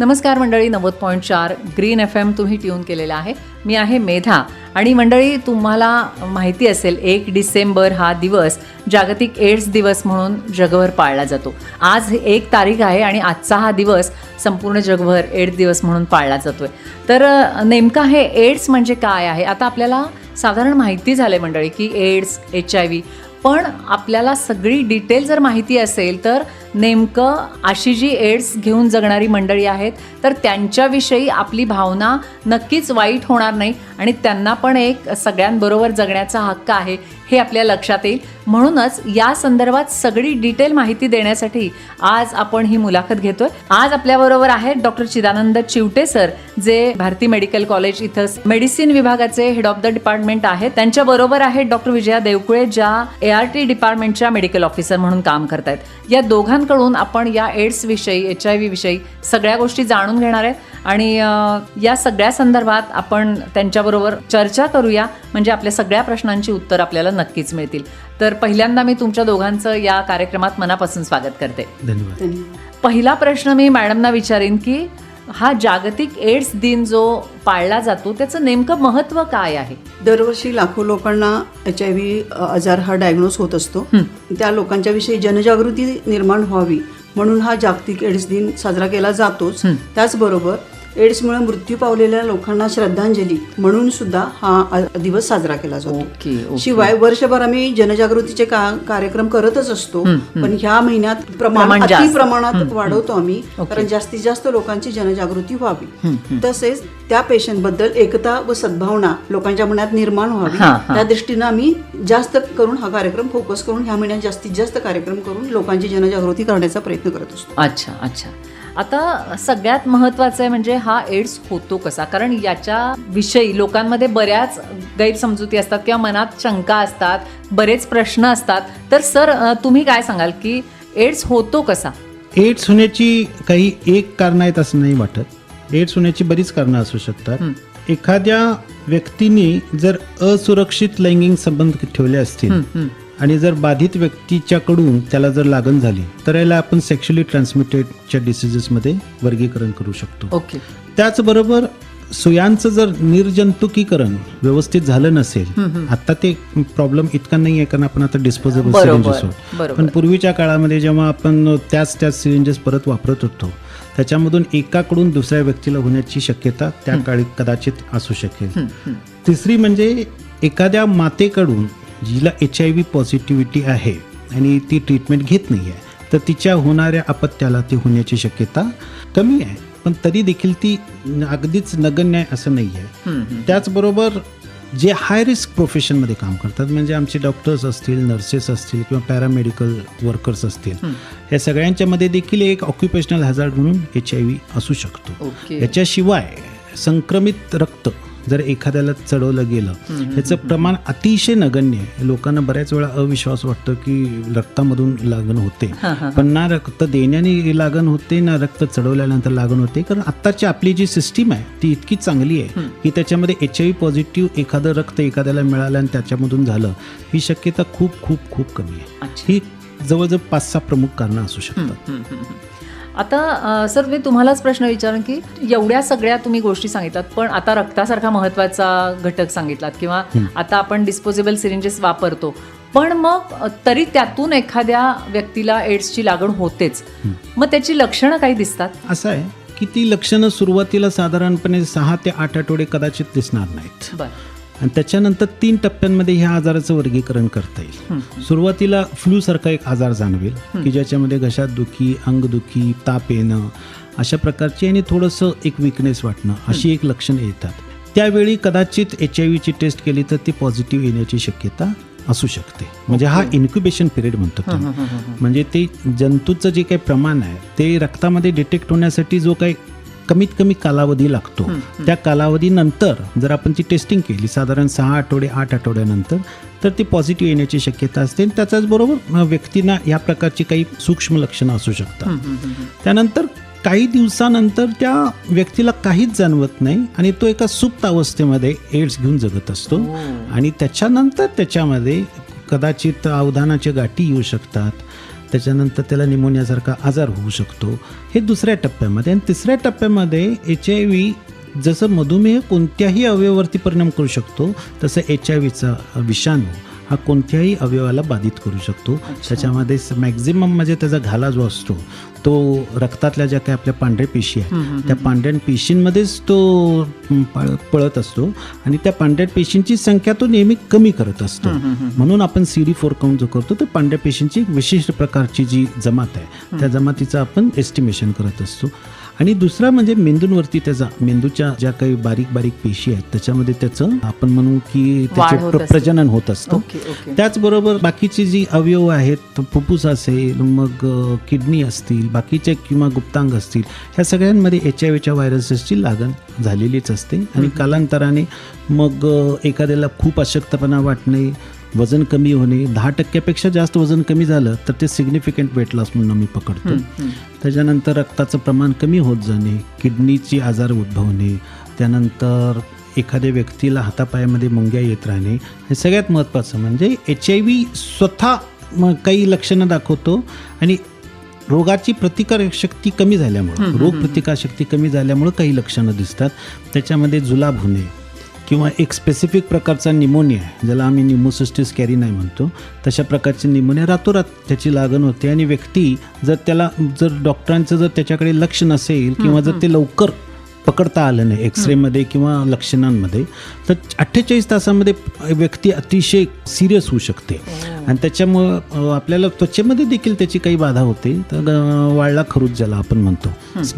नमस्कार मंडळी नव्वद पॉईंट चार ग्रीन एफ एम तुम्ही ट्यून केलेला आहे. मी आहे मेधा आणि मंडळी तुम्हाला माहिती असेल एक डिसेंबर हा दिवस जागतिक एड्स दिवस म्हणून जगभर पाळला जातो. आज एक तारीख आहे आणि आजचा हा दिवस संपूर्ण जगभर एड्स दिवस म्हणून पाळला जातोय. तर नेमका हे एड्स म्हणजे काय आहे? आता आपल्याला साधारण माहिती झाले मंडळी की एड्स एच आय व्ही. पण आपल्याला सगळी डिटेल जर माहिती असेल तर नेमकं अशी जी एड्स घेऊन जगणारी मंडळी आहेत तर त्यांच्याविषयी आपली भावना नक्कीच वाईट होणार नाही आणि त्यांना पण एक सगळ्यांबरोबर जगण्याचा हक्क आहे हे आपल्या लक्षात येईल. म्हणूनच या संदर्भात सगळी डिटेल माहिती देण्यासाठी आज आपण ही मुलाखत घेतोय. आज आपल्याबरोबर आहेत डॉक्टर चिदानंद चिवटे सर जे भारती मेडिकल कॉलेज इथं मेडिसिन विभागाचे हेड ऑफ द डिपार्टमेंट आहेत. त्यांच्या बरोबर आहेत डॉक्टर विजया देवकुळे ज्या ए आर टी डिपार्टमेंटच्या मेडिकल ऑफिसर म्हणून काम करतायत. या दोघांकडून आपण या एड्स विषयी एच आय व्ही विषयी सगळ्या गोष्टी जाणून घेणार आहे. आणि या सगळ्या संदर्भात आपण त्यांच्याबरोबर चर्चा करूया. म्हणजे आपल्या सगळ्या प्रश्नांची उत्तर आपल्याला नक्कीच मिळतील. तर पहिल्यांदा मी तुमच्या दोघांचं या कार्यक्रमात मनापासून स्वागत करते. धन्यवाद. पहिला प्रश्न मी मॅडमना विचारीन की हा जागतिक एड्स दिन जो पाळला जातो त्याचं नेमकं महत्त्व काय आहे? दरवर्षी लाखो लोकांना एच आय व्ही आजार हा डायग्नोज होत असतो. त्या लोकांच्या विषयी जनजागृती निर्माण व्हावी म्हणून हा जागतिक एड्स दिन साजरा केला जातोच. त्याचबरोबर एड्समुळे मृत्यू पावलेल्या लोकांना श्रद्धांजली म्हणून सुद्धा हा दिवस साजरा केला जातो. शिवाय वर्षभर आम्ही जनजागृतीचे कार्यक्रम करतच असतो पण ह्या महिन्यात प्रमाण. प्रमाणात वाढवतो आम्ही. कारण जास्तीत जास्त लोकांची जनजागृती व्हावी तसेच त्या पेशंटबद्दल एकता व सद्भावना लोकांच्या मनात निर्माण व्हावी. त्या दृष्टीनं आम्ही जास्त करून हा कार्यक्रम फोकस करून ह्या महिन्यात जास्तीत जास्त कार्यक्रम करून लोकांची जनजागृती करण्याचा प्रयत्न करत असतो अच्छा अच्छा आता सगळ्यात महत्त्वाचं आहे म्हणजे हा एड्स होतो कसा? कारण याच्या विषयी लोकांमध्ये बऱ्याच गैरसमजुती असतात किंवा मनात शंका असतात बरेच प्रश्न असतात. तर सर तुम्ही काय सांगाल की एड्स होतो कसा? एड्स होण्याची काही एक कारण आहेत असं नाही वाटत. एड्स होण्याची बरीच कारणं असू शकतात. एखाद्या व्यक्तीने जर असुरक्षित लैंगिक संबंध ठेवले असतील आणि जर बाधित व्यक्तीच्याकडून त्याला जर लागण झाली तर याला आपण सेक्शुअली ट्रान्समिटेडच्या डिसिजेसमध्ये वर्गीकरण करू शकतो. ओके. त्याचबरोबर सुयांचं जर निर्जंतुकीकरण व्यवस्थित झालं नसेल आता ते प्रॉब्लेम इतका नाही आहे कारण आपण आता डिस्पोजेबल बरोबर. पण पूर्वीच्या काळामध्ये जेव्हा आपण त्याच त्याच सिरिंजेस परत वापरत होतो त्याच्यामधून एकाकडून दुसऱ्या व्यक्तीला होण्याची शक्यता त्या काळी कदाचित असू शकेल. तिसरी म्हणजे एखाद्या मातेकडून जिला एच आय व्ही पॉझिटिव्हिटी आहे आणि ती ट्रीटमेंट घेत नाही आहे तर तिच्या होणाऱ्या अपत्याला ती होण्याची शक्यता कमी आहे. पण तरी देखील ती अगदीच नगण्य आहे असं नाही आहे त्याचबरोबर जे हाय रिस्क प्रोफेशनमध्ये काम करतात म्हणजे आमचे डॉक्टर्स असतील नर्सेस असतील किंवा पॅरामेडिकल वर्कर्स असतील या सगळ्यांच्यामध्ये देखील एक ऑक्युपेशनल हॅझार्ड म्हणून एच आय व्ही असू शकतो. याच्याशिवाय संक्रमित रक्त जर एखाद्याला चढवलं गेलं याचं प्रमाण अतिशय नगण्य आहे. लोकांना बऱ्याच वेळा अविश्वास वाटतो की रक्तामधून लागण होते. पण ना रक्त देण्याने लागण होते ना रक्त चढवल्यानंतर लागण होते. कारण आत्ताची आपली जी सिस्टीम आहे ती इतकी चांगली आहे की त्याच्यामध्ये एच आय व्ही पॉझिटिव्ह एखादं रक्त एखाद्याला मिळालं आणि त्याच्यामधून झालं ही शक्यता खूप खूप खूप कमी आहे. ही जवळजवळ पाच सहा प्रमुख कारणं असू शकतात. आता सर मी तुम्हालाच प्रश्न विचारेन की एवढ्या सगळ्या तुम्ही गोष्टी सांगितलात पण आता रक्तासारखा महत्त्वाचा घटक सांगितलात किंवा आता आपण डिस्पोजेबल सिरिंजेस वापरतो. पण मग तरी त्यातून एखाद्या व्यक्तीला एड्सची लागण होतेच. मग त्याची लक्षणं काही दिसतात? असं आहे की ती लक्षणं सुरुवातीला साधारणपणे सहा ते आठ आठवडे कदाचित दिसणार नाहीत. बरं. आणि त्याच्यानंतर तीन टप्प्यांमध्ये ह्या आजाराचं वर्गीकरण करता येईल. सुरुवातीला फ्लू सारखा एक आजार जाणवेल की ज्याच्यामध्ये घशात दुखी अंगदुखी ताप येणं अशा प्रकारची आणि थोडंसं एक विकनेस वाटणं अशी एक लक्षणं येतात. त्यावेळी कदाचित एच आय व्हीची टेस्ट केली तर ती पॉझिटिव्ह येण्याची शक्यता असू शकते. म्हणजे हा इन्क्युबेशन पिरियड म्हणतो म्हणजे ते जंतूचं जे काही प्रमाण आहे ते रक्तामध्ये डिटेक्ट होण्यासाठी जो काही कमीत कमी कालावधी लागतो. त्या कालावधीनंतर जर आपण ती टेस्टिंग केली साधारण सहा आठवडे आठ आठवड्यानंतर तर ती पॉझिटिव्ह येण्याची शक्यता असते आणि त्याच्याच बरोबर व्यक्तींना या प्रकारची काही सूक्ष्म लक्षणं असू शकतात. त्यानंतर काही दिवसानंतर त्या व्यक्तीला काहीच जाणवत नाही आणि तो एका सुप्त अवस्थेमध्ये एड्स घेऊन जगत असतो. आणि त्याच्यानंतर त्याच्यामध्ये कदाचित अवधानाच्या गाठी येऊ शकतात. त्याच्यानंतर त्याला निमोनियासारखा आजार होऊ शकतो. हे दुसऱ्या टप्प्यामध्ये आणि तिसऱ्या टप्प्यामध्ये एच आय व्ही जसं मधुमेह कोणत्याही अवयवावरती परिणाम करू शकतो तसं एच आय व्हीचा विषाणू हा कोणत्याही अवयवाला बाधित करू शकतो. त्याच्यामध्ये मॅक्झिमम म्हणजे त्याचा घाला जो असतो तो रक्तातल्या ज्या काही आपल्या पांढऱ्या पेशी आहेत त्या पांढऱ्या पेशींमध्येच तो पळत असतो आणि त्या पांढऱ्या पेशींची संख्या तो नेहमी कमी करत असतो. म्हणून आपण सी डी फोर काउंट जो करतो तर पांढऱ्या पेशींची एक विशिष्ट प्रकारची जी जमात आहे त्या जमातीचं आपण एस्टिमेशन करत असतो. आणि दुसरा म्हणजे मेंदूंवरती त्याचा मेंदूच्या ज्या काही बारीक बारीक पेशी आहेत त्याच्यामध्ये त्याचं आपण म्हणू की त्याचे. प्रजनन होत असतं. त्याचबरोबर बाकीची जी अवयव आहेत फुफ्फुस असेल मग किडनी असतील बाकीचे किंवा गुप्तांग असतील ह्या सगळ्यांमध्ये एच आय व्हीच्या व्हायरसेसची लागण झालेलीच असते. आणि कालांतराने मग एखाद्याला खूप अशक्तपणा वाटणे वजन कमी होणे दहा टक्क्यापेक्षा जास्त वजन कमी झालं तर ते सिग्निफिकंट वेट लॉस म्हणून आम्ही पकडतो. त्याच्यानंतर रक्ताचं प्रमाण कमी होत जाणे किडनीची आजार उद्भवणे त्यानंतर एखाद्या व्यक्तीला हातापायामध्ये मुंग्या येत राहणे हे सगळ्यात महत्त्वाचं म्हणजे एच आय व्ही स्वतः काही लक्षणं दाखवतो आणि रोगाची प्रतिकारक शक्ती कमी झाल्यामुळं रोग प्रतिकारशक्ती कमी झाल्यामुळं काही लक्षणं दिसतात. त्याच्यामध्ये जुलाब होणे किंवा एक स्पेसिफिक प्रकारचा निमोनिया आहे ज्याला आम्ही निमोसिस्टिस कॅरी नाही म्हणतो तशा प्रकारची निमोनिया रातोरात त्याची लागण होते आणि व्यक्ती जर त्याला जर डॉक्टरांचं जर त्याच्याकडे लक्ष नसेल किंवा जर ते लवकर पकडता आलं नाही एक्सरेमध्ये किंवा लक्षणांमध्ये तर अठ्ठेचाळीस तासामध्ये व्यक्ती अतिशय सिरियस होऊ शकते. आणि त्याच्यामुळं आपल्याला त्वचेमध्ये देखील त्याची काही बाधा होते तर वाळला खरूज ज्याला आपण म्हणतो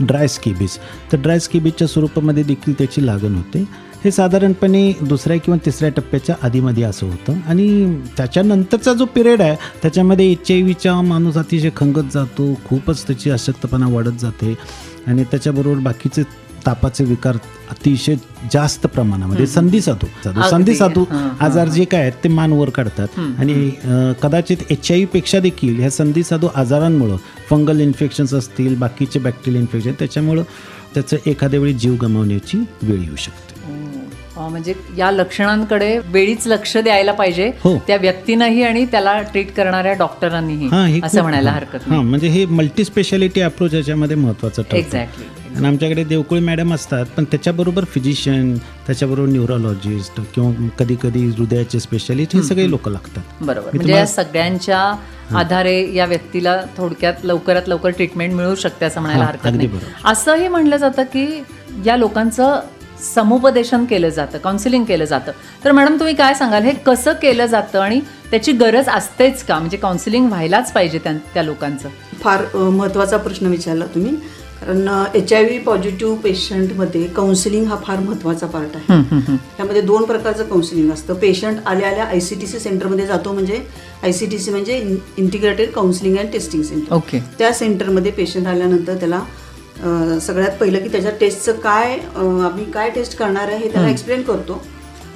ड्राय स्केबीज तर ड्राय स्केबीजच्या स्वरूपामध्ये देखील त्याची लागण होते. हे साधारणपणे दुसऱ्या किंवा तिसऱ्या टप्प्याच्या आधीमध्ये असं होतं. आणि त्याच्यानंतरचा जो पिरियड आहे त्याच्यामध्ये एच आय व्हीच्या माणूस अतिशय खंगत जातो खूपच त्याची अशक्तपणा वाढत जाते आणि त्याच्याबरोबर बाकीचे तापाचे विकार अतिशय जास्त प्रमाणामध्ये संधी साधू. साधू. संधी. आजार जे काय आहेत ते मान वर काढतात. आणि कदाचित एच आयपेक्षा देखील ह्या संधी साधू आजारांमुळं फंगल इन्फेक्शन्स असतील बाकीचे बॅक्टेरियल इन्फेक्शन त्याच्यामुळं त्याचं एखाद्या वेळी जीव गमावण्याची वेळ येऊ शकते. म्हणजे या लक्षणांकडे वेळीच लक्ष द्यायला पाहिजे. हो. त्या व्यक्तीनंही आणि त्याला ट्रीट करणाऱ्या डॉक्टरांनीही असं म्हणायला हरकत हां म्हणजे हे मल्टी स्पेशालिटी अप्रोच याच्यामध्ये महत्त्वाचं ठरतं. एक्झॅक्टली आणि आमच्याकडे देवकुळे मॅडम असतात पण त्याच्याबरोबर फिजिशियन त्याच्याबरोबर न्यूरोलॉजिस्ट किंवा कधी कधी हृदयाचे स्पेशालिस्ट हे सगळे लोक लागतात. बरोबर. म्हणजे या सगळ्यांच्या आधारे या व्यक्तीला थोडक्यात लवकरात लवकर ट्रीटमेंट मिळू शकते असं म्हणायला हरकत नाही. असंही म्हणलं जातं की या लोकांचं समुपदेशन केलं जातं काउन्सिलिंग केलं जातं. तर मॅडम तुम्ही काय सांगाल? हे कसं केलं जातं आणि त्याची गरज असतेच का? म्हणजे काउन्सिलिंग व्हायलाच पाहिजे त्या त्या लोकांचं. फार महत्त्वाचा प्रश्न विचारला तुम्ही. कारण एच आय व्ही पॉझिटिव्ह पेशंटमध्ये काउन्सिलिंग हा फार महत्त्वाचा पार्ट आहे. त्यामध्ये दोन प्रकारचं काउन्सिलिंग असतं. पेशंट आल्या आल्या आय सी टी सी सेंटरमध्ये जातो म्हणजे आय सी टी सी म्हणजे integrated counselling and testing centre okay त्या सेंटरमध्ये पेशंट आल्यानंतर त्याला सगळ्यात पहिलं की त्याच्या टेस्टचं काय आम्ही काय टेस्ट करणार आहे हे त्याला एक्सप्लेन करतो.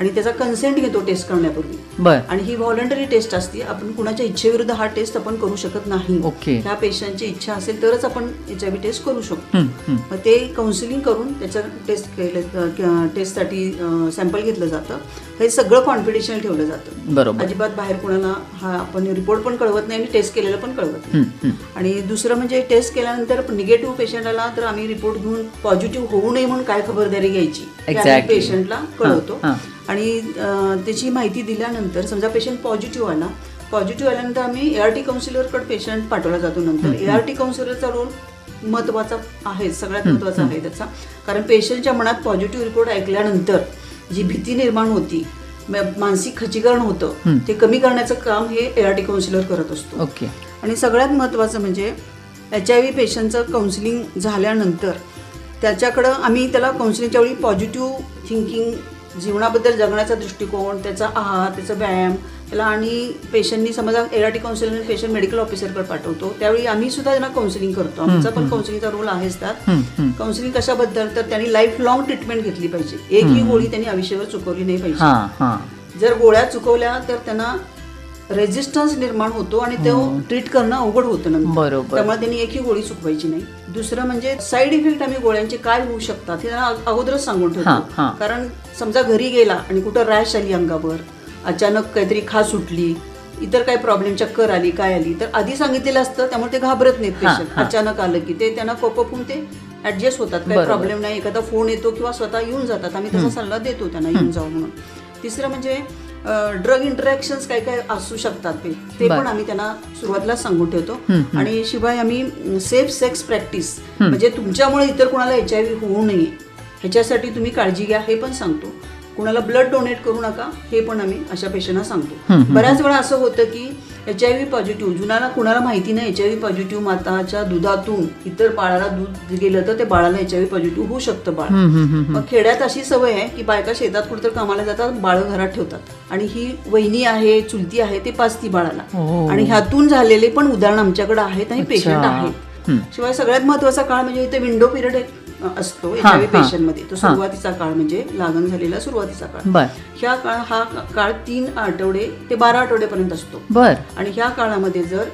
आणि त्याचा कन्सेंट घेतो टेस्ट करण्यापूर्वी. बर. आणि ही व्हॉलंटरी टेस्ट असते आपण कुणाच्या इच्छेविरुद्ध हा टेस्ट आपण करू शकत नाही. ओके. त्या पेशंटची इच्छा असेल तरच आपण एच आय व्ही टेस्ट करू शकतो. मग ते काउन्सिलिंग करून त्याच्या टेस्ट केलं टेस्टसाठी सॅम्पल घेतलं जातं. हे सगळं कॉन्फिडेन्शियल ठेवलं जातं. बरोबर. अजिबात बाहेर कुणाला हा आपण रिपोर्ट पण कळवत नाही आणि टेस्ट केलेलं पण कळवत नाही. आणि दुसरं म्हणजे टेस्ट केल्यानंतर निगेटिव्ह पेशंट आला तर आम्ही रिपोर्ट घेऊन पॉझिटिव्ह होऊ नये म्हणून काय खबरदारी घ्यायची. पेशंटला कळवतो. आणि त्याची माहिती दिल्यानंतर समजा पेशंट पॉझिटिव्ह आला पॉझिटिव्ह आल्यानंतर आम्ही ए आर टी काउन्सिलरकडे पेशंट पाठवला जातो नंतर. ए आर टी काउन्सिलरचा रोल महत्त्वाचा आहे सगळ्यात महत्त्वाचा आहे त्याचा. कारण पेशंटच्या मनात पॉझिटिव्ह रिपोर्ट ऐकल्यानंतर जी भीती निर्माण होती म- मानसिक खचीकरण होतं ते कमी करण्याचं काम हे ए आर टी काउन्सिलर करत असतो. ओके. आणि सगळ्यात महत्त्वाचं म्हणजे एच आय व्ही पेशंटचं काउन्सिलिंग झाल्यानंतर त्याच्याकडं आम्ही त्याला काउन्सिलिंगच्या वेळी पॉझिटिव्ह थिंकिंग जीवनाबद्दल जगण्याचा दृष्टिकोन त्याचा आहार त्याचा व्यायाम त्याला आणि पेशंटनी समजा A R T counsellor patient medical ऑफिसरकडे पाठवतो. त्यावेळी आम्ही सुद्धा त्यांना काउन्सिलिंग करतो. आमचा पण काउन्सिलिंगचा रोल आहेच त्यात. काउन्सिलिंग कशाबद्दल? तर त्यांनी लाईफ लॉंग ट्रीटमेंट घेतली पाहिजे. एक ही गोळी त्यांनी आयुष्यभर चुकवली नाही पाहिजे. जर गोळ्या चुकवल्या तर त्यांना रेजिस्टन्स निर्माण होतो आणि तो ट्रीट करणं अवघड होतं नंतर. बरोबर. त्यामुळे त्यांनी एकही गोळी चुकवायची नाही. दुसरं म्हणजे साईड इफेक्ट आम्ही गोळ्यांचे काय होऊ शकतात हे अगोदरच सांगून. ठेवतो. कारण समजा घरी गेला आणि कुठं रॅश आली अंगावर अचानक काहीतरी खास सुटली इतर काही प्रॉब्लेम चक्कर आली काय आली तर आधी सांगितलेलं असतं त्यामुळे ते घाबरत नाहीत पेशंट. अचानक आलं की ते त्यांना कोपअप होऊन ते ऍडजस्ट होतात. काही. प्रॉब्लेम नाही एखादा फोन येतो किंवा स्वतः येऊन जातात. आम्ही तसा सल्ला देतो त्यांना येऊन जाऊ म्हणून. तिसरं म्हणजे ड्रग इंटरॅक्शन काय काय असू शकतात ते. पण आम्ही त्यांना सुरुवातीला सांगून ठेवतो. आणि शिवाय आम्ही सेफ सेक्स प्रॅक्टिस म्हणजे तुमच्यामुळे इतर कोणाला एच आय व्ही होऊ नये ह्याच्यासाठी तुम्ही काळजी घ्या हे पण सांगतो. कुणाला ब्लड डोनेट करू नका हे पण आम्ही अशा पेशंटना सांगतो. बऱ्याच वेळा असं होतं की एच आय व्ही पॉझिटिव्ह जुनाला कुणाला माहिती नाही एच आय व्ही पॉझिटिव्ह माताच्या दुधातून इतर बाळाला दूध गेलं तर ते बाळाला एच आय व्ही पॉझिटिव्ह होऊ शकतं बाळ मग खेड्यात अशी सवय आहे की बायका शेतात कुठेतरी कामाला जातात बाळ घरात ठेवतात आणि ही वहिनी आहे चुलती आहे ते पाचती बाळाला हो. आणि ह्यातून झालेले पण उदाहरण आमच्याकडे आहेत आणि पेशंट. आहेत. शिवाय सगळ्यात महत्त्वाचा काळ म्हणजे इथे विंडो पिरियड असतो. पेशंटमध्ये तो. सुरुवातीचा काळ म्हणजे लागण झालेला सुरुवातीचा काळ. ह्या काळ हा काळ तीन आठवडे ते बारा आठवड्यापर्यंत असतो. बर. आणि ह्या काळामध्ये जर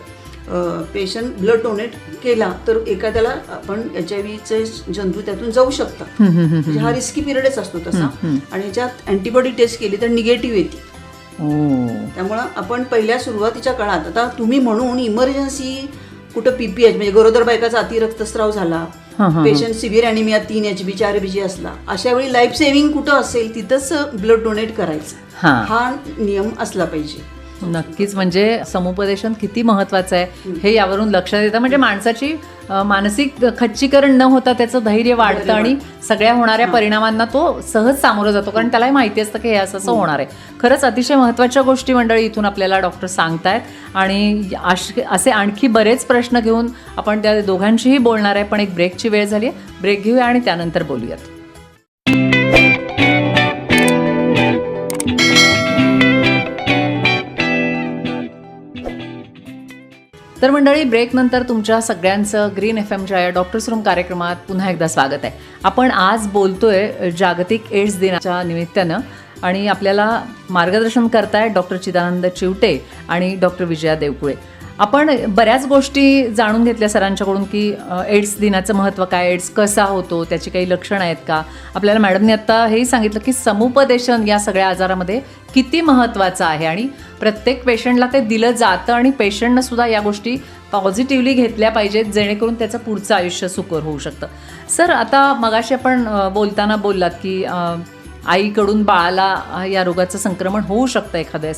पेशंट ब्लड डोनेट केला तर एखाद्याला आपण एच आय व्हीचे जंतू त्यातून जाऊ शकतात. म्हणजे हा रिस्की पिरियडच असतो तसा. आणि ह्याच्यात अँटीबॉडी टेस्ट केली तर निगेटिव्ह येते. त्यामुळं आपण पहिल्या सुरुवातीच्या काळात आता तुम्ही म्हणून इमर्जन्सी कुठं पीपीएच म्हणजे गरोदर बायकाचा अति रक्तस्राव झाला. पेशंट सिव्हिअर अॅनिमिया तीन एच बी चार बी जी असला अशा वेळी लाईफ सेव्हिंग कुठं असेल तिथंच ब्लड डोनेट करायचं. हा. हा नियम असला पाहिजे. नक्कीच म्हणजे समुपदेशन किती महत्वाचं आहे हे यावरून लक्षात येतं म्हणजे माणसाची मानसिक खच्चीकरण न होता त्याचं धैर्य वाढतं आणि सगळ्या होणाऱ्या परिणामांना तो सहज सामोरं जातो. कारण त्यालाही माहिती असतं की हे असं असं होणार आहे. खरंच अतिशय महत्त्वाच्या गोष्टी मंडळी इथून आपल्याला डॉक्टर सांगतायत. आणि असे आणखी बरेच प्रश्न घेऊन आपण त्या दोघांशीही बोलणार आहे. पण एक ब्रेकची वेळ झाली आहे. ब्रेक घेऊया आणि त्यानंतर बोलूयात. तर मंडळी ब्रेकनंतर तुमच्या सगळ्यांचं ग्रीन एफ एमच्या या डॉक्टर्स रूम कार्यक्रमात पुन्हा एकदा स्वागत आहे. आपण आज बोलतोय जागतिक एड्स दिनाच्या निमित्तानं आणि आपल्याला मार्गदर्शन करतायत डॉक्टर चिदानंद चिवटे आणि डॉक्टर विजया देवकुळे. आपण बऱ्याच गोष्टी जाणून घेतल्या सरांच्याकडून की एड्स दिनाचं महत्त्व काय? एड्स कसा होतो? त्याची काही लक्षणं आहेत का? आपल्याला मॅडमने आत्ता हेही सांगितलं की समुपदेशन या सगळ्या आजारामध्ये किती महत्त्वाचं आहे आणि प्रत्येक पेशंटला ते दिलं जातं आणि पेशंटनं सुद्धा या गोष्टी पॉझिटिव्हली घेतल्या पाहिजेत जेणेकरून त्याचं पुढचं आयुष्य सुकर होऊ शकतं. सर आता मगाशी आपण बोलताना बोललात की आईकडून बाळाला या रोगाचं संक्रमण होऊ शकतं एखाद्या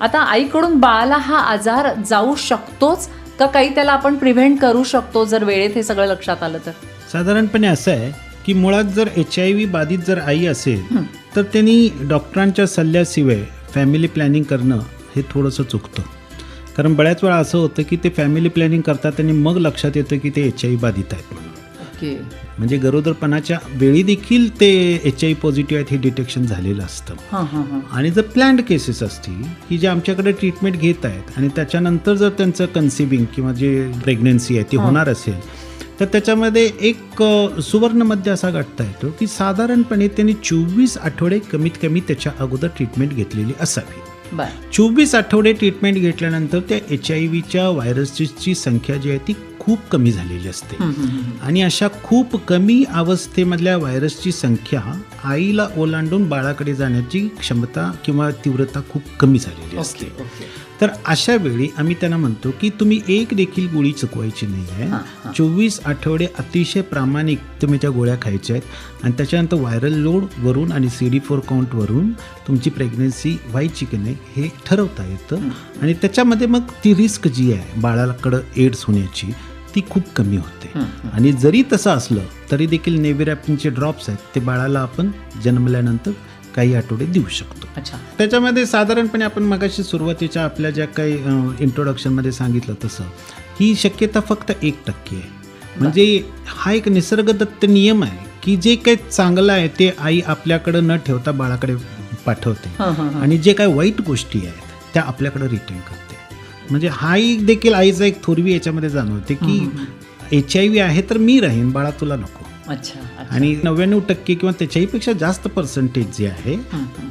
आता आईकडून बाळाला हा आजार जाऊ शकतोच का काही त्याला आपण प्रिव्हेंट करू शकतो जर वेळेत हे सगळं लक्षात आलं तर? साधारणपणे असं आहे की मुळात जर एच आय व्ही बाधित जर आई असेल तर त्यांनी डॉक्टरांच्या सल्ल्याशिवाय फॅमिली प्लॅनिंग करणं हे थोडंसं चुकतं. कारण बऱ्याच वेळा असं होतं की ते फॅमिली प्लॅनिंग करतात आणि मग लक्षात येतं की ते एच आय व्ही बाधित आहेत म्हणून. ओके. म्हणजे गरोदरपणाच्या वेळी देखील ते एच आय व्ही पॉझिटिव्ह आहेत हे डिटेक्शन झालेलं असतं. हां हां हां. आणि जर प्लॅन्ड केसेस असतील की जे आमच्याकडे ट्रीटमेंट घेत आहेत आणि त्याच्यानंतर जर त्यांचं कन्सिविंग किंवा जे प्रेग्नन्सी आहे ती होणार असेल तर त्याच्यामध्ये एक अ, सुवर्ण मध्य असा गाठता येतो की साधारणपणे त्यांनी चोवीस आठवडे कमीत कमी त्याच्या अगोदर ट्रीटमेंट घेतलेली असावी. चोवीस आठवडे ट्रीटमेंट घेतल्यानंतर त्या एच आय व्हीच्या व्हायरसची संख्या जी आहे ती खूप कमी झालेली असते. आणि अशा खूप कमी अवस्थेमधल्या व्हायरसची संख्या आईला ओलांडून बाळाकडे जाण्याची क्षमता किंवा तीव्रता खूप कमी झालेली असते. तर अशा वेळी आम्ही त्यांना म्हणतो की तुम्ही एक देखील गोळी चुकवायची नाही. आहे चोवीस आठवडे अतिशय प्रामाणिक तुम्ही त्या गोळ्या खायच्या आहेत. आणि त्याच्यानंतर व्हायरल लोडवरून आणि सी डी फोर काउंटवरून तुमची प्रेग्नन्सी व्हायची की नाही हे ठरवता येतं. आणि त्याच्यामध्ये मग ती रिस्क जी आहे बाळाकडं एड्स होण्याची ती खूप कमी होते. आणि जरी तसं असलं तरी देखील नेव्हिरॅपिनचे ड्रॉप्स आहेत ते बाळाला आपण जन्मल्यानंतर काही आठवडे देऊ शकतो. अच्छा. त्याच्यामध्ये साधारणपणे आपण मगाशी सुरुवातीच्या आपल्या ज्या काही इंट्रोडक्शनमध्ये सांगितलं तसं ही शक्यता फक्त एक टक्के आहे. म्हणजे हा एक निसर्गदत्त नियम आहे की जे काही चांगलं आहे ते आई आपल्याकडं न ठेवता बाळाकडे पाठवते. आणि जे काही वाईट गोष्टी आहेत त्या आपल्याकडे रिटर्न करते. म्हणजे हाही देखील आईचा एक थोरवी याच्यामध्ये जाणवते की एच आय व्ही आहे तर मी राहीन बाळा तुला नको. अच्छा आणि नव्याण्णव टक्के किंवा त्याच्याही पेक्षा जास्त पर्सेंटेज जे आहे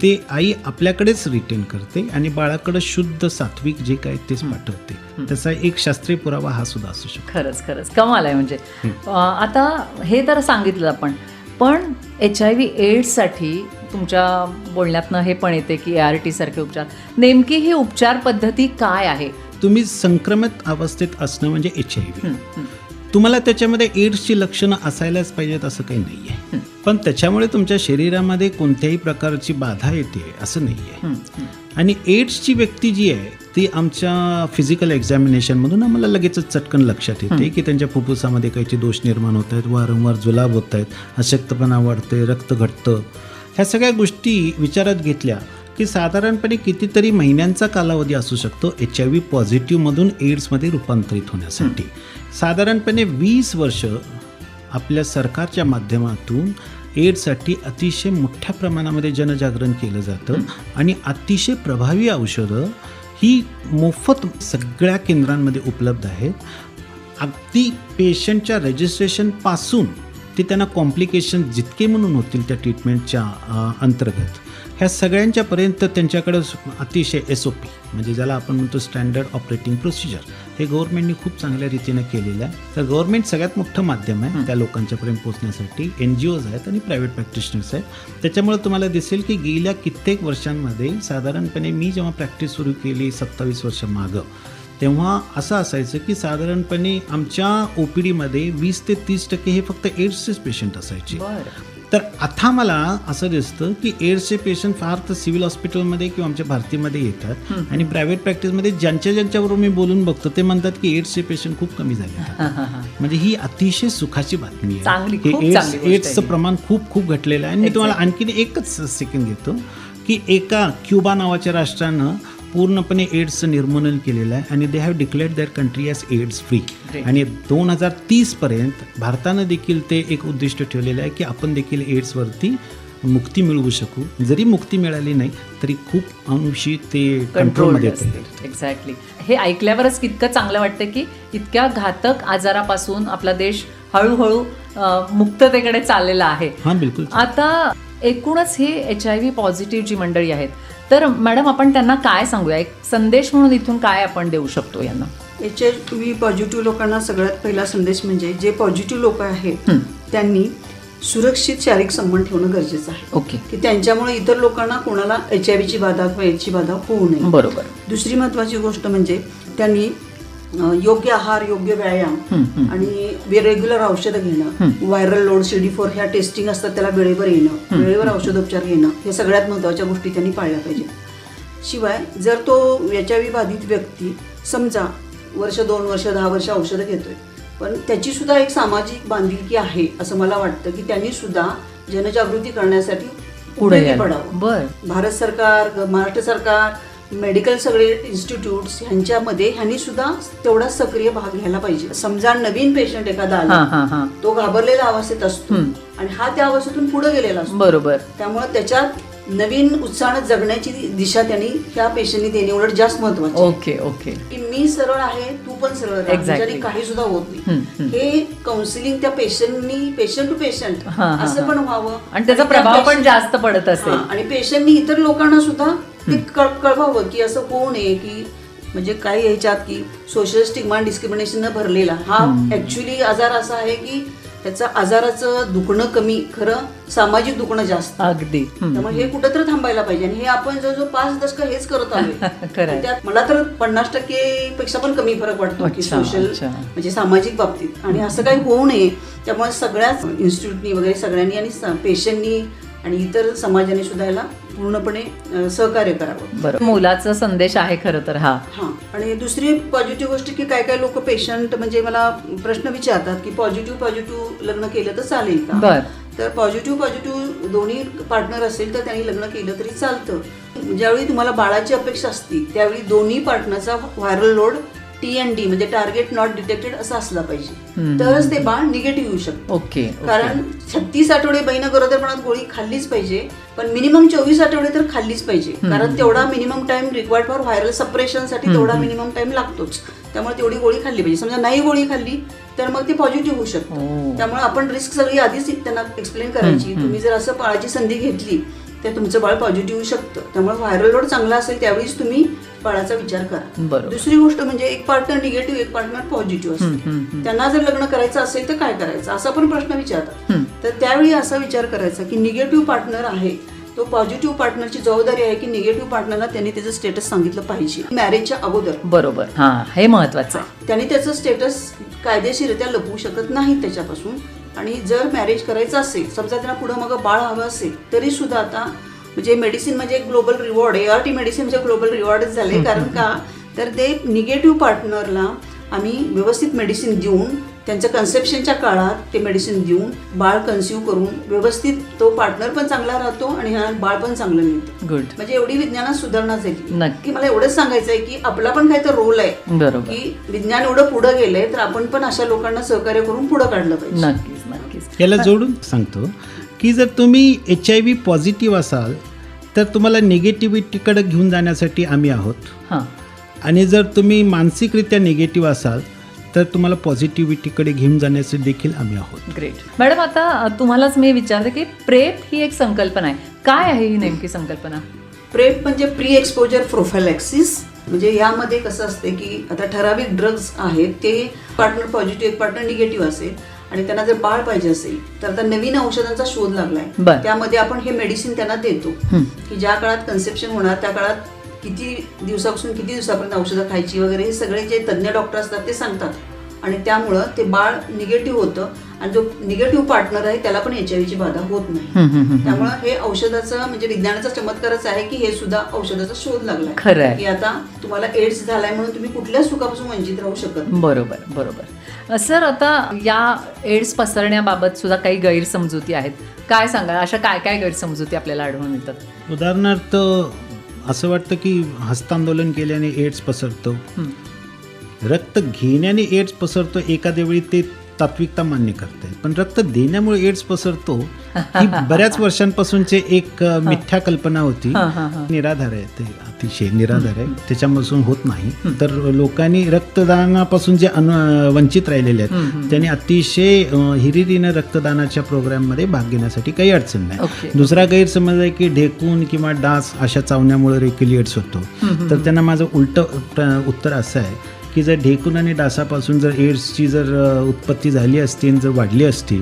ते आई आपल्याकडेच रिटेन करते आणि बाळाकडे शुद्ध सात्विक जे काय तेच पाठवते. त्याचा एक शास्त्रीय पुरावा हा सुद्धा असू शकतो. खरंच खरंच. कमाल आहे म्हणजे. आता हे तर सांगितलं आपण पण एच आय व्ही एड्ससाठी तुमच्या बोलण्यातनं हे पण येते की ए आर टी सारखे उपचार. नेमकी ही उपचार पद्धती काय आहे? तुम्ही संक्रमित अवस्थेत असणं म्हणजे एच आय व्ही. तुम्हाला त्याच्यामध्ये एड्सची लक्षणं असायलाच पाहिजेत असं काही नाही आहे पण त्याच्यामुळे तुमच्या शरीरामध्ये कोणत्याही प्रकारची बाधा येते असं नाही आहे. आणि एड्सची व्यक्ती जी आहे ती आमच्या फिजिकल एक्झामिनेशनमधून आम्हाला लगेचच चटकन लक्षात येते की त्यांच्या फुफ्फुसामध्ये काहीचे दोष निर्माण होत आहेत वारंवार जुलाब होत आहेत अशक्तपणा वाढते रक्त घटतं. ह्या सगळ्या गोष्टी विचारात घेतल्या की साधारणपणे कितीतरी महिन्यांचा कालावधी असू शकतो एच आय व्ही पॉझिटिव्हमधून एड्समध्ये रूपांतरित होण्यासाठी. साधारणपणे वीस वर्ष आपल्या सरकारच्या माध्यमातून एड्ससाठी अतिशय मोठ्या प्रमाणामध्ये जनजागरण केलं जातं आणि अतिशय प्रभावी औषधं ही मोफत सगळ्या केंद्रांमध्ये उपलब्ध आहेत. अगदी पेशंटच्या रजिस्ट्रेशनपासून ते त्यांना कॉम्प्लिकेशन जितके म्हणून होतील त्या ट्रीटमेंटच्या अंतर्गत. ह्या सगळ्यांच्यापर्यंत त्यांच्याकडं अतिशय एस ओ पी म्हणजे ज्याला आपण म्हणतो स्टँडर्ड ऑपरेटिंग प्रोसिजर हे गव्हर्नमेंटने खूप चांगल्या रीतीनं केलेलं आहे. तर गव्हर्नमेंट सगळ्यात मोठं माध्यम आहे त्या लोकांच्यापर्यंत पोहोचण्यासाठी. एन जी ओज आहेत आणि प्रायव्हेट प्रॅक्टिशनर्स आहेत. त्याच्यामुळे तुम्हाला दिसेल की गेल्या कित्येक वर्षांमध्ये साधारणपणे मी जेव्हा प्रॅक्टिस सुरू केली सत्तावीस वर्ष मागं तेव्हा असं असायचं की साधारणपणे आमच्या ओ पी डीमध्ये वीस ते तीस टक्के हे फक्त एड्सचेच पेशंट असायचे. तर आता मला असं दिसतं की एड्सचे पेशंट फार तर सिव्हिल हॉस्पिटलमध्ये किंवा आमच्या भारतीमध्ये येतात. आणि प्रायव्हेट प्रॅक्टिसमध्ये ज्यांच्या ज्यांच्याबरोबर मी बोलून बघतो ते म्हणतात की एड्सचे पेशंट खूप कमी झाले म्हणजे ही अतिशय सुखाची बातमी आहे. एड्सचं. प्रमाण खूप खूप घटलेलं आहे. आणि मी तुम्हाला आणखीन एकच सेकंड घेतो की एका क्युबा नावाच्या राष्ट्रानं पूर्णपणे एड्सचं निर्मूलन केलेलं आहे आणि they have declared their country as AIDS free. आणि दोन हजार तीसपर्यंत भारतानं देखील ते एक उद्दिष्ट ठेवलेलं आहे की आपण देखील एड्सवरती मुक्ती मिळवू शकू. जरी मुक्ती मिळाली नाही तरी खूप अंशी ते कंट्रोलमध्ये एक्झॅक्टली हे ऐकल्यावरच कितकं चांगलं वाटतं की इतक्या घातक आजारापासून आपला देश हळूहळू मुक्ततेकडे चाललेला आहे. हां बिलकुल. आता एकूणच ही एच आय व्ही पॉझिटिव्ह जी मंडळी आहेत तर मॅडम आपण त्यांना काय सांगूया? एक संदेश म्हणून इथून काय आपण देऊ शकतो यांना? एच आय व्ही पॉझिटिव्ह लोकांना सगळ्यात पहिला संदेश म्हणजे जे पॉझिटिव्ह लोक आहेत. त्यांनी सुरक्षित शारीरिक संबंध ठेवणं गरजेचं आहे. ओके. की त्यांच्यामुळे इतर लोकांना कोणाला एच आय व्हीची बाधा किंवा एडची बाधा होऊ नये. बरोबर. दुसरी महत्वाची गोष्ट म्हणजे त्यांनी योग्य आहार योग्य व्यायाम. आणि रेग्युलर औषधं घेणं व्हायरल लोड सीडी फोर ह्या टेस्टिंग असतात त्याला वेळेवर येणं वेळेवर औषधोपचार घेणं हे सगळ्यात महत्त्वाच्या गोष्टी त्यांनी पाळल्या पाहिजेत. शिवाय जर तो व्ही बाधित व्यक्ती समजा वर्ष दोन वर्ष दहा वर्ष औषधं घेतोय पण त्याची सुद्धा एक सामाजिक बांधिलकी आहे असं मला वाटतं की त्यांनी सुद्धा जनजागृती करण्यासाठी पुढे. पडावं. बर. भारत सरकार महाराष्ट्र सरकार मेडिकल सगळे इन्स्टिट्यूट्स ह्यांच्यामध्ये ह्यांनी सुद्धा तेवढा सक्रिय भाग घ्यायला पाहिजे समजा नवीन पेशंट एखादा आला हां हां तो घाबरलेल्या अवस्थेत असतो. आणि हा त्या अवस्थेतून पुढे गेलेला असतो बरोबर त्यामुळे त्याच्यात नवीन उत्साहानं जगण्याची दिशा त्यांनी त्या पेशंटनी देणे उलट जास्त महत्त्वाचे ओके ओके की मी सरळ आहे तू पण सरळ. Exactly. काही सुद्धा होत नाही हं. काउन्सिलिंग त्या पेशंटनी पेशंट टू पेशंट असं. पण व्हावं आणि त्याचा त्या प्रभाव पण जास्त पडत असेल आणि पेशंटनी इतर लोकांना सुद्धा ते कळ- कळवावं की असं होऊ नये की म्हणजे काही ह्याच्यात की सोशल स्टिग्मा डिस्क्रिमिनेशन न भरलेला हा ऍक्च्युली आजार असा आहे की त्याचा आजाराचं दुखणं कमी खरं सामाजिक दुखणं जास्त अगदी हं. त्यामुळे हे कुठंतरी थांबायला पाहिजे आणि हे आपण जवळजवळ पाच दशक हेच करत. आणि त्यात मला तर पन्नास टक्के पेक्षा पण कमी फरक वाटतो की सोशल. म्हणजे सामाजिक बाबतीत आणि असं काही होऊ नये त्यामुळे सगळ्याच इन्स्टिट्यूटनी वगैरे सगळ्यांनी आणि पेशंटनी आणि इतर समाजाने सुद्धा याला पूर्णपणे सहकार्य करावं. बरं. मुलाचा संदेश आहे खरं तर हा. हां. आणि दुसरी पॉझिटिव्ह गोष्ट की काय काय लोक पेशंट म्हणजे मला प्रश्न विचारतात की पॉझिटिव्ह पॉझिटिव्ह लग्न केलं तर चालेल का? बर. तर पॉझिटिव्ह पॉझिटिव्ह दोन्ही पार्टनर असेल तर त्यांनी लग्न केलं तरी चालतं. ज्यावेळी तुम्हाला बाळाची अपेक्षा असते त्यावेळी दोन्ही पार्टनरचा viral load T N D म्हणजे टार्गेट नॉट डिटेक्टेड असं असला पाहिजे. तरच ते बाळ निगेटिव्ह येऊ शकतं. ओके. कारण छत्तीस आठवडे बहिण गरोदरपणात गोळी खाल्लीच पाहिजे पण मिनिमम चोवीस आठवडे तर खाल्लीच पाहिजे. कारण तेवढा minimum time required for viral सपरेशनसाठी तेवढा मिनिमम टाइम लागतोच. त्यामुळे तेवढी गोळी खाल्ली पाहिजे. समजा नाही गोळी खाल्ली तर मग ते पॉझिटिव्ह होऊ शकतं. हो. त्यामुळे आपण रिस्क सगळी आधीच त्यांना एक्सप्लेन करायची. तुम्ही जर असं बाळाची संधी घेतली ते तुमचं बाळ पॉझिटिव्ह येऊ शकतं. त्यामुळे व्हायरल लोड चांगला असेल त्यावेळीच तुम्ही बाळाचा विचार करा. दुसरी गोष्ट म्हणजे एक पार्टनर निगेटिव्ह एक पार्टनर पॉझिटिव्ह असते. त्यांना जर लग्न करायचं असेल तर काय करायचं? असा पण प्रश्न विचारतात. तर त्यावेळी असा विचार करायचा की निगेटिव्ह पार्टनर आहे. तो पॉझिटिव्ह पार्टनरची जबाबदारी आहे की निगेटिव्ह पार्टनरला त्यांनी त्याचं स्टेटस सांगितलं पाहिजे. मॅरेजच्या अगोदर. बरोबर. हा हे महत्वाचं आहे. त्यांनी त्याचं स्टेटस कायदेशीररित्या लपवू शकत नाही त्याच्यापासून. आणि जर मॅरेज करायचं असेल समजा त्यांना पुढं मग बाळ हवं असेल तरी सुद्धा आता म्हणजे मेडिसिन म्हणजे global reward A R T medicine म्हणजे ग्लोबल रिवॉर्डच झाले कारण का? तर ते निगेटिव्ह पार्टनरला आम्ही व्यवस्थित मेडिसिन देऊन त्यांच्या कन्सेप्शनच्या काळात ते मेडिसिन देऊन बाळ कन्स्यूव करून व्यवस्थित तो पार्टनर पण चांगला राहतो आणि हा बाळ पण चांगलं मिळतं. गुड म्हणजे एवढी विज्ञानात सुधारणा झाली. की मला एवढंच सांगायचं आहे की आपला पण काही तर रोल आहे की विज्ञान एवढं पुढं गेलंय तर आपण पण अशा लोकांना सहकार्य करून पुढं काढलं पाहिजे. नक्कीच. याला जोडून सांगतो की जर तुम्ही एच आय व्ही पॉझिटिव्ह असाल तर तुम्हाला निगेटिव्हिटीकडे घेऊन जाण्यासाठी आम्ही आहोत. हां. आणि जर तुम्ही मानसिकरित्या निगेटिव्ह असाल तर तुम्हाला पॉझिटिव्हिटीकडे घेऊन जाण्यासाठी देखील आम्ही आहोत. ग्रेट मॅडम आता तुम्हालाच मी विचारते की प्रेप ही एक संकल्पना आहे. काय आहे ही नेमकी संकल्पना? प्रेप म्हणजे प्री एक्सपोजर प्रोफायलॅक्सिस म्हणजे यामध्ये कसं असते की आता ठराविक ड्रग्ज आहेत ते पार्टनर पॉझिटिव्ह एक पार्टनर निगेटिव्ह असेल. आणि त्यांना जर बाळ पाहिजे असेल तर आता नवीन औषधांचा शोध लागलाय बरं. त्यामध्ये आपण हे मेडिसिन त्यांना देतो हं. की ज्या काळात कन्सेप्शन होणार त्या काळात किती दिवसापासून किती दिवसापर्यंत औषधं खायची वगैरे हे सगळे जे तज्ज्ञ डॉक्टर असतात ते सांगतात आणि त्यामुळं ते बाळ निगेटिव्ह होतं आणि जो निगेटिव्ह पार्टनर आहे त्याला पण एच आय व्हीची बाधा होत नाही. त्यामुळं हे औषधाचं म्हणजे विज्ञानाचा चमत्कारच आहे की हे सुद्धा औषधाचा शोध लागलाय खरं आहे. की आता तुम्हाला एड्स झालाय म्हणून तुम्ही कुठल्या सुखापासून वंचित राहू शकत नाही. बरोबर बरोबर सर आता या एड्स पसरण्याबाबत सुद्धा काही गैरसमजुती आहेत काय सांगा अशा काय काय गैरसमजुती आपल्याला आढळून येतात उदाहरणार्थ असं वाटतं की हस्तांदोलन केल्याने एड्स पसरतो. रक्त घेण्याने एड्स पसरतो एखाद्या वेळी ते तात्विकता मान्य करते. पण रक्त देण्यामुळे एड्स पसरतो ही बऱ्याच वर्षांपासूनचे एक मिथ्या कल्पना होती. निराधार आहे ते अतिशय निराधार आहे. त्याच्यापासून होत नाही. तर लोकांनी रक्तदानापासून जे अनु वंचित राहिलेले आहेत त्यांनी अतिशय हिरिरीनं रक्तदानाच्या प्रोग्राममध्ये भाग घेण्यासाठी काही अडचण. नाही. दुसरा गैरसमज आहे की ढेकून किंवा डास अशा चावण्यामुळे रेक्युलिएट्स होतो. तर त्यांना माझं उलट उत्तर असं आहे की जर ढेकून आणि डासापासून जर एड्सची जर उत्पत्ती झाली असती आणि जर वाढली असती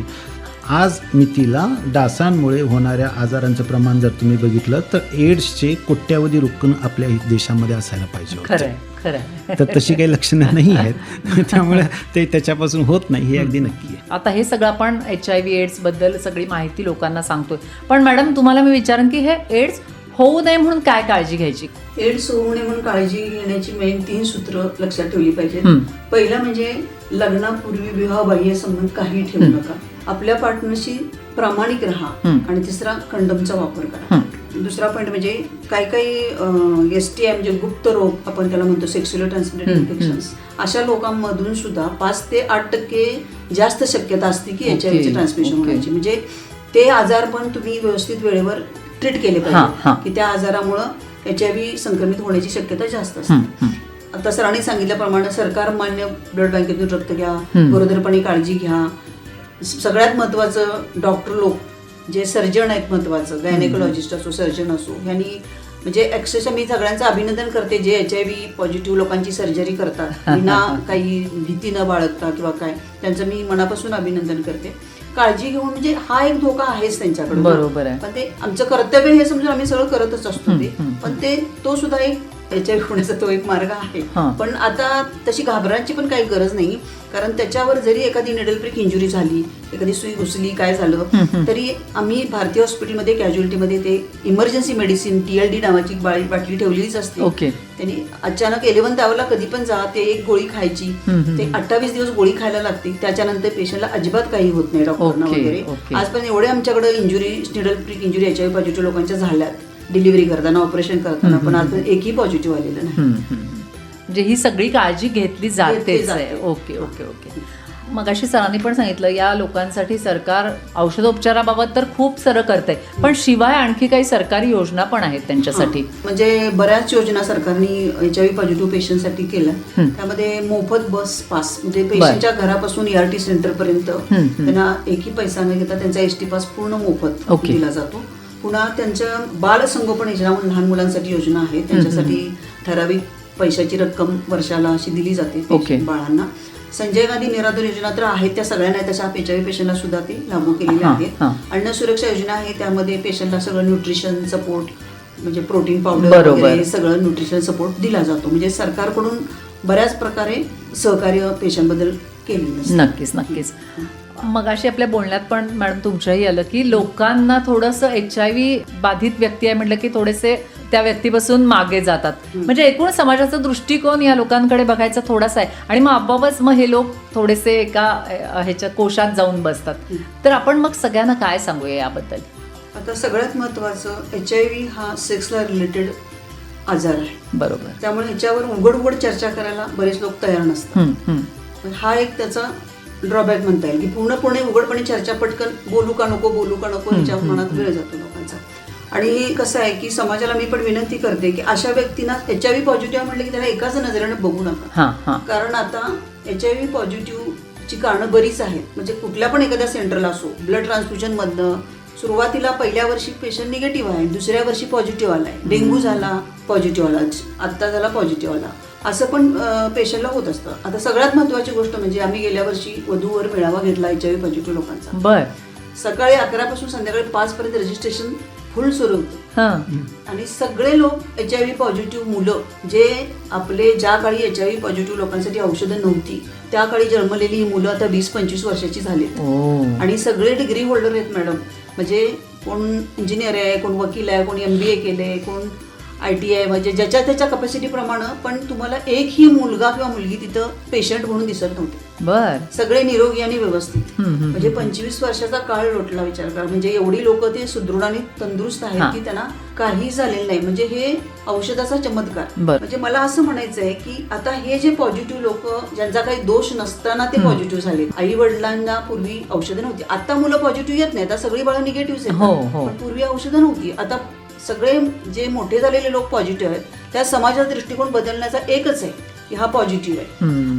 आज मितीला डासांमुळे होणाऱ्या आजारांचं प्रमाण जर तुम्ही बघितलं तर एड्सचे कोट्यावधी रुग्ण आपल्या देशामध्ये असायला पाहिजे होते. खरं आहे खरं आहे तर तशी काही लक्षणं नाही आहेत. त्यामुळे ते त्याच्यापासून होत नाही हे अगदी नक्की आहे. आता हे सगळं आपण एच आय व्ही एड्सबद्दल सगळी माहिती लोकांना सांगतोय. पण मॅडम तुम्हाला मी विचारेन की हे एड्स होऊ नये म्हणून काय काळजी घ्यायची? एड्स होऊ नये म्हणून काळजी घेण्याची मेन तीन सूत्र लक्षात ठेवली पाहिजेत. हं. पहिलं म्हणजे लग्नापूर्वी विवाहबाह्य संबंध काही ठेवू नका. आपल्या पार्टनरशी प्रामाणिक राहा. आणि तिसरा कंडमचा वापर करा. दुसरा पॉईंट म्हणजे काही काही एस टी आय म्हणजे गुप्त रोग आपण त्याला म्हणतो सेक्स्युअल ट्रान्समिटेड इन्फेक्शन अशा लोकांमधून सुद्धा पाच ते आठ टक्के जास्त शक्यता असते की Okay, ट्रान्समिशन. होण्याची. म्हणजे ते आजार पण तुम्ही व्यवस्थित वेळेवर ट्रीट केले. पाहिजे की त्या आजारामुळं एच आय व्ही संक्रमित होण्याची शक्यता जास्त असते. आता सरांनी सांगितल्याप्रमाणे सरकार मान्य ब्लड बँकेतून रक्त घ्या. गरोदरपणे काळजी घ्या सगळ्यात महत्वाचं डॉक्टर लोक जे सर्जन आहेत महत्वाचं गायनेकोलॉजिस्ट असो सर्जन असो ह्यांनी म्हणजे अक्षरशः मी सगळ्यांचं अभिनंदन करते जे एच आय व्ही पॉझिटिव्ह लोकांची सर्जरी करतात विना काही भीती न बाळगता किंवा काय त्यांचं मी मनापासून अभिनंदन करते काळजी घेऊन म्हणजे हा एक धोका आहेच त्यांच्याकडे बरोबर आहे. पण ते आमचं कर्तव्य हे समजून आम्ही सगळं करतच असतो ते. पण ते तो सुद्धा एक एच आय होण्याचा तो एक मार्ग आहे. पण आता तशी घाबरायची पण काही गरज नाही कारण त्याच्यावर जरी एखादी निडल प्रिक इंजुरी झाली एखादी सुई घुसली काय झालं तरी आम्ही भारतीय हॉस्पिटलमध्ये कॅज्युअलिटीमध्ये ते emergency medicine T L D नावाची बाळी बाटली ठेवलेलीच असते ओके. त्यांनी अचानक एलेवन त्यावेळेला कधी पण जा ते एक गोळी खायची. ते अठ्ठावीस दिवस गोळी खायला लागते त्याच्यानंतर पेशंटला अजिबात काही होत नाही डॉक्टरना वगैरे ओके. आज पण एवढे आमच्याकडे injury needle prick injury H I positive लोकांच्या झाल्यात डिलिव्हरी करताना ऑपरेशन करताना पण आज एकही पॉझिटिव्ह आलेलं नाही. म्हणजे ही सगळी काळजी घेतली जातेच. आहे जाते. Okay okay okay. मग अशी सरांनी पण सांगितलं या लोकांसाठी सरकार औषधोपचाराबाबत तर खूप सरळ करते पण शिवाय आणखी काही सरकारी योजना पण आहेत त्यांच्यासाठी. म्हणजे बऱ्याच योजना सरकारने एच आय व्ही पॉझिटिव्ह पेशंटसाठी केल्या. त्यामध्ये मोफत बस पास म्हणजे पेशंटच्या घरापासून E टी सेंटर पर्यंत. त्यांना एकही पैसा न घेता त्यांचा एस टी पास पूर्ण मोफत. दिला जातो. पुन्हा त्यांचं बाल संगोपन योजना म्हणून लहान मुलांसाठी योजना आहे त्यांच्यासाठी ठराविक पैशाची रक्कम वर्षाला अशी दिली जाते ओके. बाळांना संजय गांधी निराधार योजना तर आहेत त्या सगळ्यांना आहेत, तशा एच आय व्ही पेशंटला सुद्धा ते लागू केलेल्या हां, आहेत हां. अन्न सुरक्षा योजना आहे त्यामध्ये पेशंटला सगळं न्यूट्रिशन सपोर्ट म्हणजे प्रोटीन पावडर बरोबर. वगैरे सगळं न्यूट्रिशन सपोर्ट दिला जातो म्हणजे सरकारकडून बऱ्याच प्रकारे सहकार्य पेशंटबद्दल केलेलं असतं. नक्कीच नक्कीच मग अशी आपल्या बोलण्यात पण मॅडम तुमच्याही आलं की लोकांना थोडंसं एच आय व्ही बाधित व्यक्ती आहे म्हटलं की थोडेसे त्या व्यक्तीपासून मागे जातात. म्हणजे एकूण समाजाचा दृष्टिकोन या लोकांकडे बघायचा थोडासा आहे. आणि मग आपोआपच मग हे लोक थोडेसे एका ह्याच्या कोशात जाऊन बसतात. तर आपण मग सगळ्यांना काय सांगूया याबद्दल? आता सगळ्यात महत्त्वाचं एच आय व्ही हा सेक्सला रिलेटेड आजार आहे. बरोबर. त्यामुळे ह्याच्यावर उघड उघड चर्चा करायला बरेच लोक तयार नसतात. हा एक त्याचा ड्रॉबॅक म्हणता येईल की पूर्णपणे उघडपणे चर्चा पटकन बोलू का नको बोलू का नको ह्याच्या मनात वेळ जातो लोकांचा. आणि कसं आहे की समाजाला मी पण विनंती करते की अशा व्यक्तींना एच आय व्ही पॉझिटिव्ह म्हटलं की त्याला एकाच नजरेने बघू नका. कारण आता एच आय व्ही पॉझिटिव्हची कारणं बरीच आहेत. म्हणजे कुठल्या पण एखाद्या सेंटरला असो ब्लड ट्रान्सफ्युजन मधनं सुरुवातीला पहिल्या वर्षी पेशंट निगेटिव्ह आहे दुसऱ्या वर्षी पॉझिटिव्ह आलाय. डेंग्यू झाला पॉझिटिव्ह आला आत्ता झाला पॉझिटिव्ह आला. असं पण पेशंटला होत असतं. आता सगळ्यात महत्त्वाची गोष्ट म्हणजे आम्ही गेल्या वर्षी वधूवर मेळावा घेतला एच आय व्ही पॉझिटिव्ह लोकांचा. बर. सकाळी अकरापासून संध्याकाळी पाच पर्यंत रजिस्ट्रेशन फुल सुरू होतं. हां. आणि सगळे लोक एच आय व्ही पॉझिटिव्ह मुलं जे आपले ज्या काळी एच आय व्ही पॉझिटिव्ह लोकांसाठी औषधं नव्हती त्या काळी जन्मलेली ही मुलं आता वीस पंचवीस वर्षाची झालीत ओ आणि सगळे डिग्री होल्डर आहेत मॅडम म्हणजे कोण इंजिनियर आहे कोण वकील आहे कोण एम बी ए केले कोण आय टी आय म्हणजे ज्याच्या त्याच्या कपॅसिटीप्रमाणे पण तुम्हाला एकही मुलगा किंवा मुलगी तिथं पेशंट म्हणून दिसत नव्हते. बर. सगळे निरोगी आणि व्यवस्थित. म्हणजे पंचवीस वर्षाचा काळ लोटला विचार करा. म्हणजे एवढी लोक ते सुदृढ आणि तंदुरुस्त हा. आहेत की त्यांना काही झालेलं नाही. म्हणजे हे औषधाचा चमत्कार. म्हणजे मला असं म्हणायचं आहे की आता हे जे पॉझिटिव्ह लोक ज्यांचा काही दोष नसताना ते पॉझिटिव्ह झाले आई वडिलांना पूर्वी औषधं नव्हती. आता मुलं पॉझिटिव्ह येत नाही आता सगळी बाळं निगेटिव्ह हो, हो. पण पूर्वी औषधं नव्हती. आता सगळे जे मोठे झालेले लोक पॉझिटिव्ह आहेत त्या समाजाचा दृष्टिकोन बदलण्याचा एकच आहे की हा पॉझिटिव्ह आहे.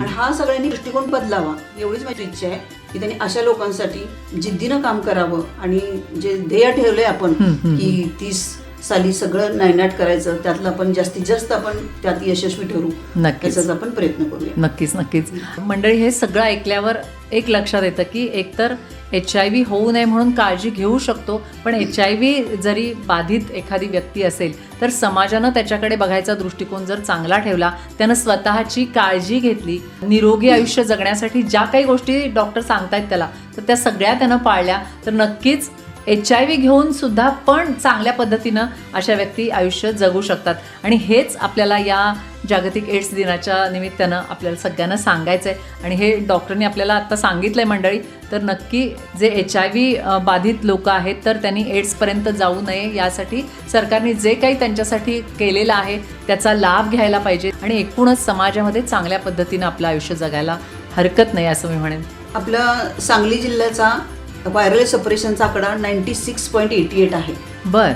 आणि हा सगळ्यांनी दृष्टिकोन बदलावा एवढीच माझी इच्छा आहे की त्यांनी अशा लोकांसाठी जिद्दीनं काम करावं आणि जे ध्येय ठेवलंय आपण की तीस साली सगळं नायनाट करायचं त्यातलं आपण जास्तीत जास्त आपण त्यात यशस्वी ठरू नक्कीच. त्याचाच आपण प्रयत्न करूया नक्कीच नक्कीच मंडळी हे सगळं ऐकल्यावर एक लक्षात येतं की एकतर एच आय व्ही होऊ नये म्हणून काळजी घेऊ शकतो पण एच आय व्ही जरी बाधित एखादी व्यक्ती असेल तर समाजानं त्याच्याकडे बघायचा दृष्टिकोन जर चांगला ठेवला त्यानं स्वतःची काळजी घेतली निरोगी आयुष्य जगण्यासाठी ज्या काही गोष्टी डॉक्टर सांगतायत त्याला तर त्या सगळ्या त्यानं पाळल्या तर नक्कीच एच आय व्ही घेऊन सुद्धा पण चांगल्या पद्धतीनं अशा व्यक्ती आयुष्य जगू शकतात. आणि हेच आपल्याला या जागतिक एड्स दिनाच्या निमित्तानं आपल्याला सगळ्यांना सांगायचं आहे आणि हे डॉक्टरने आपल्याला आत्ता सांगितलं आहे मंडळी तर नक्की जे एच आय व्ही बाधित लोक आहेत तर त्यांनी एड्सपर्यंत जाऊ नये यासाठी सरकारने जे काही त्यांच्यासाठी केलेलं आहे त्याचा लाभ घ्यायला पाहिजे. आणि एकूणच समाजामध्ये चांगल्या पद्धतीनं आपलं आयुष्य जगायला हरकत नाही असं मी म्हणेन. आपलं सांगली जिल्ह्याचा व्हायरल सपरेशनचा आकडा ninety six point eighty eight आहे. बर.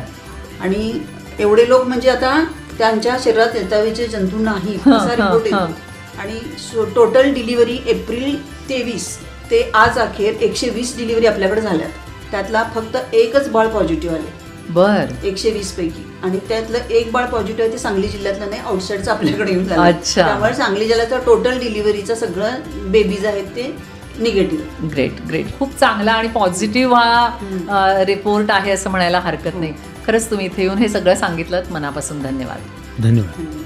आणि एवढे लोक म्हणजे आता त्यांच्या शरीरात येतावेचे जंतू नाही असा रिपोर्ट. येतो. आणि टोटल डिलिव्हरी एप्रिल तेवीस ते आज अखेर एकशे वीस डिलिव्हरी आपल्याकडे झाल्यात. त्यातला फक्त एकच बाळ पॉझिटिव्ह आले. बर. एकशे वीस पैकी. आणि त्यातलं एक बाळ पॉझिटिव्ह आहे ते सांगली जिल्ह्यातलं नाही आउटसाईडचं आपल्याकडे येऊन. त्यामुळे सांगली जिल्ह्याचं टोटल डिलिव्हरीचं सगळं बेबीज आहेत ते निगेटिव्ह. ग्रेट ग्रेट खूप चांगला आणि पॉझिटिव्ह हा रिपोर्ट आहे असं म्हणायला हरकत नाही. खरंच तुम्ही इथे येऊन हे सगळं सांगितलं. मनापासून धन्यवाद. धन्यवाद.